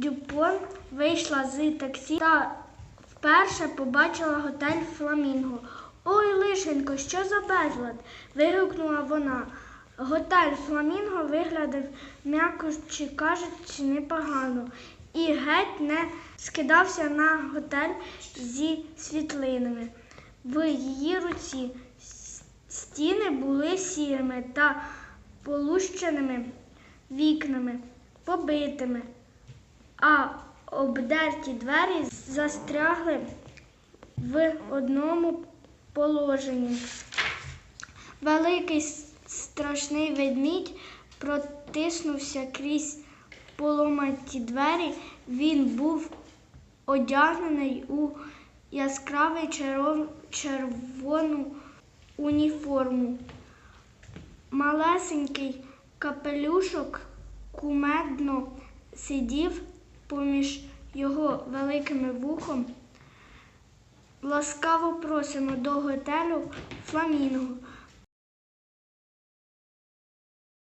Дюпон вийшла з таксі та вперше побачила готель Фламінго. Ой, лишенько, що за безлад? вигукнула вона. Готель Фламінго виглядав, м'яко чи кажучи, непогано, і геть не скидався на готель зі світлинами. В її руці стіни були сірими та полущеними вікнами, побитими, а обдерті двері застрягли в одному положенні. Великий страшний ведмідь протиснувся крізь поломаті двері. Він був одягнений у яскравий червону уніформу. Малесенький капелюшок кумедно сидів поміж його великими вухом. Ласкаво просимо до готелю Фламінго.